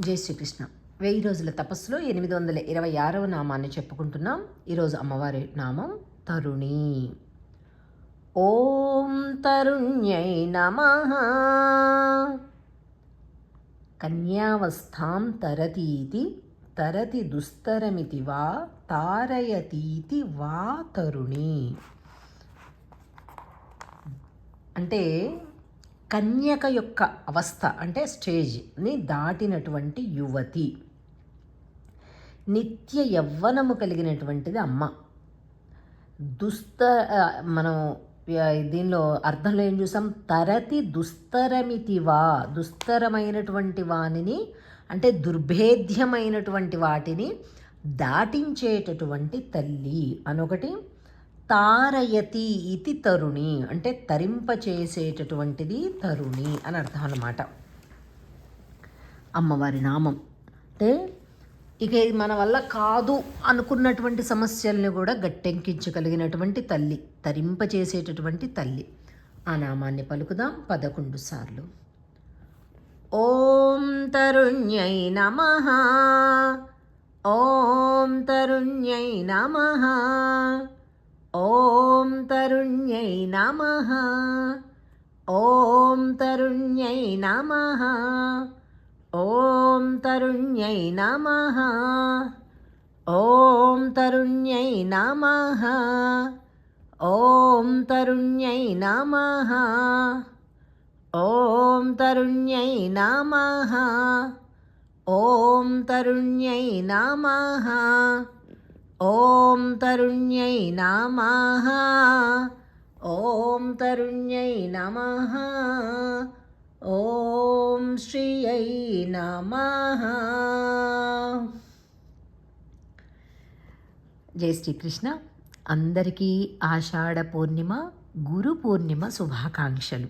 జై శ్రీకృష్ణ. వెయ్యి రోజుల తపస్సులో ఎనిమిది వందల ఇరవై ఆరవ నామాన్ని చెప్పుకుంటున్నాం. ఈరోజు అమ్మవారి నామం తరుణి. ఓం తరుణ్యై నమ. కన్యావస్థాం తరతీతి తరతి దుస్తరమితి వా తారయతీతి వా తరుణి. అంటే కన్యక యొక్క అవస్థ అంటే స్టేజ్ని దాటినటువంటి యువతి. నిత్య యవ్వనము కలిగినటువంటిది అమ్మ. దుస్త మనం దీనిలో అర్థంలో ఏం చూసాం? తరతి దుస్తరమితివా దుస్తరమైనటువంటి వానిని అంటే దుర్భేద్యమైనటువంటి వాటిని దాటించేటటువంటి తల్లి అనొకటి. తారయతి ఇది తరుణి. అంటే తరింపచేసేటటువంటిది తరుణి అని అర్థం అన్నమాట. అమ్మవారి నామం. అంటే ఇక ఇది మన వల్ల కాదు అనుకున్నటువంటి సమస్యల్ని కూడా గట్టెంకించగలిగినటువంటి తల్లి తరింపచేసేటటువంటి తల్లి. ఆ నామాన్ని పలుకుదాం పదకొండు సార్లు. ఓం తరుణ్యై నమ. ఓం తరుణ్యై నమ. ఓం తరుణ్యై నమ. ఓం తరుణ్యై నమ. ఓం తరుణ్యై నమ. ఓం తరుణ్యై నమ. ఓం తరుణ్యై నమ. ఓం తరుణ్యై నమ. ఓం తరుణ్యై నమ. ఓం తరుణ్యై నమ. ఓం తరుణ్యై నమ. ఓం శ్రీయై నమ. జై శ్రీకృష్ణ. అందరికీ ఆషాఢ పూర్ణిమ గురు పూర్ణిమ శుభాకాంక్షలు.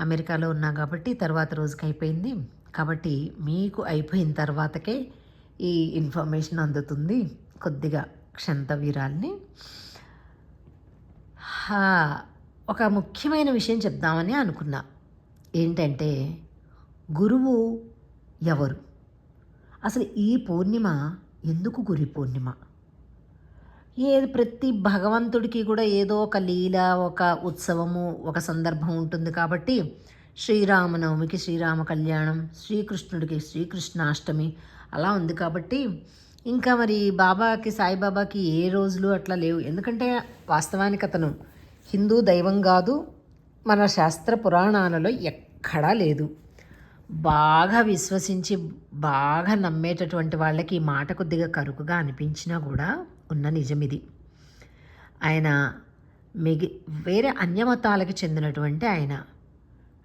అమెరికాలో ఉన్నా కాబట్టి తర్వాత రోజుకి అయిపోయింది కాబట్టి మీకు అయిపోయిన తర్వాతకే ఈ ఇన్ఫర్మేషన్ అందుతుంది. కొద్దిగా క్షంతవీరాల్ని. ఒక ముఖ్యమైన విషయం చెప్దామని అనుకున్నా. ఏంటంటే గురువు ఎవరు? అసలు ఈ పూర్ణిమ ఎందుకు గురి పూర్ణిమ? ఏ ప్రతి భగవంతుడికి కూడా ఏదో ఒక లీల ఒక ఉత్సవము ఒక సందర్భం ఉంటుంది కాబట్టి శ్రీరామనవమికి శ్రీరామ కళ్యాణం శ్రీకృష్ణుడికి శ్రీకృష్ణాష్టమి అలా ఉంది కాబట్టి ఇంకా మరి బాబాకి సాయిబాబాకి ఏ రోజులు అట్లా లేవు. ఎందుకంటే వాస్తవానికి అతను హిందూ దైవం కాదు మన శాస్త్ర పురాణాలలో ఎక్కడా లేదు. బాగా విశ్వసించి బాగా నమ్మేటటువంటి వాళ్ళకి ఈ మాట కొద్దిగా కరుకుగా అనిపించినా కూడా ఉన్న నిజం ఇది ఆయన మిగి వేరే అన్యమతాలకు చెందినటువంటి ఆయన.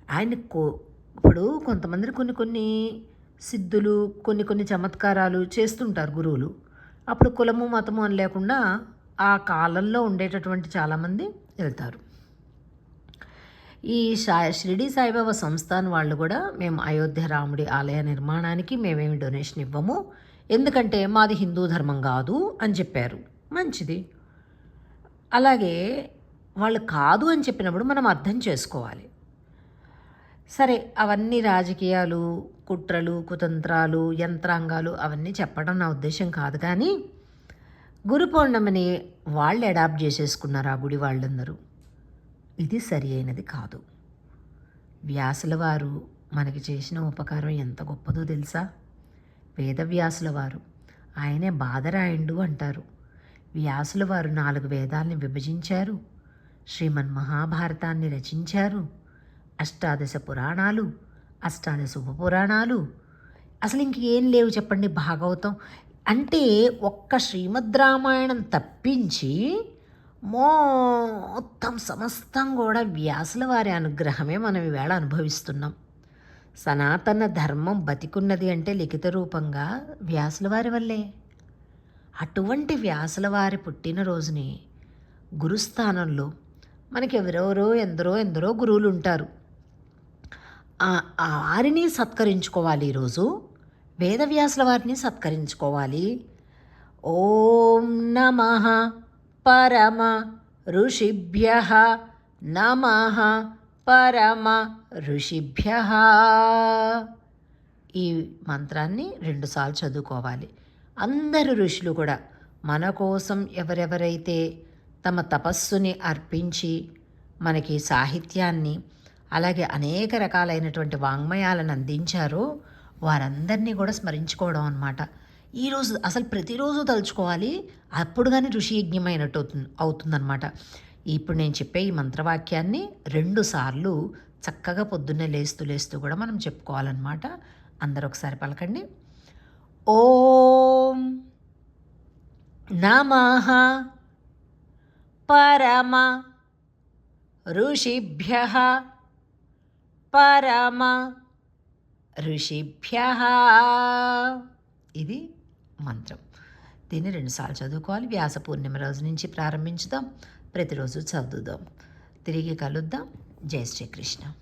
ఆయన కో ఇప్పుడు కొంతమంది కొన్ని కొన్ని సిద్ధులు కొన్ని కొన్ని చమత్కారాలు చేస్తుంటారు గురువులు. అప్పుడు కులము మతము అని లేకుండా ఆ కాలంలో ఉండేటటువంటి చాలామంది వెళ్తారు. ఈ షా షిరిడి సాయిబాబా సంస్థాన్ వాళ్ళు కూడా మేము అయోధ్య రాముడి ఆలయ నిర్మాణానికి మేమేమి డొనేషన్ ఇవ్వము. ఎందుకంటే మాది హిందూ ధర్మం కాదు అని చెప్పారు. మంచిది. అలాగే వాళ్ళు కాదు అని చెప్పినప్పుడు మనం అర్థం చేసుకోవాలి. సరే అవన్నీ రాజకీయాలు కుట్రలు కుతంత్రాలు యంత్రాంగాలు అవన్నీ చెప్పడం నా ఉద్దేశం కాదు. కానీ గురు పౌర్ణమిని వాళ్ళు అడాప్ట్ చేసేసుకున్నారు ఆ గుడి వాళ్ళందరూ. ఇది సరి అయినది కాదు. వ్యాసుల వారు మనకి చేసిన ఉపకారం ఎంత గొప్పదో తెలుసా? వేదవ్యాసుల వారు. ఆయనే బాధరాయుడు అంటారు. వ్యాసుల వారు నాలుగు వేదాల్ని విభజించారు. శ్రీమన్ మహాభారతాన్ని రచించారు. అష్టాదశ పురాణాలు అష్టాదశ ఉపపురాణాలు. అసలు ఇంకేం లేవు చెప్పండి భాగవతం. అంటే ఒక్క శ్రీమద్ రామాయణం తప్పించి మొత్తం సమస్తం కూడా వ్యాసుల వారి అనుగ్రహమే మనం ఈవేళ అనుభవిస్తున్నాం. సనాతన ధర్మం బతికున్నది అంటే లిఖిత రూపంగా వ్యాసుల వారి వల్లే. అటువంటి వ్యాసుల వారి పుట్టినరోజుని గురుస్థానంలో మనకి ఎవరెవరో ఎందరో ఎందరో గురువులు ఉంటారు వారిని సత్కరించుకోవాలి ఈరోజు. వేదవ్యాసుల వారిని సత్కరించుకోవాలి. ఓం నమ పరమ ఋషిభ్య నమ పరమ ఋషిభ్య. ఈ మంత్రాన్ని రెండుసార్లు చదువుకోవాలి. అందరు ఋషులు కూడా మన కోసం ఎవరెవరైతే తమ తపస్సుని అర్పించి మనకి సాహిత్యాన్ని అలాగే అనేక రకాలైనటువంటి వాంగ్మయాలను అందించారో. వారందరినీ కూడా స్మరించుకోవడం అనమాట ఈరోజు అసలు ప్రతిరోజు తలుచుకోవాలి. అప్పుడు కానీ ఋషి యజ్ఞమైనట్టు అవుతుంది అవుతుందన్నమాట. ఇప్పుడు నేను చెప్పే ఈ మంత్రవాక్యాన్ని రెండుసార్లు చక్కగా పొద్దున్నే లేస్తూ లేస్తూ కూడా మనం చెప్పుకోవాలన్నమాట. అందరూ ఒకసారి పలకండి. ఓం నమ పరమ ఋషిభ్య పరమ ఋషిభ్య. ఇది మంత్రం. దీన్ని రెండుసార్లు చదువుకోవాలి. వ్యాస పూర్ణిమ రోజు నుంచి ప్రారంభించుదాం. ప్రతిరోజు చదువుదాం. తిరిగి కలుద్దాం. జై శ్రీకృష్ణ.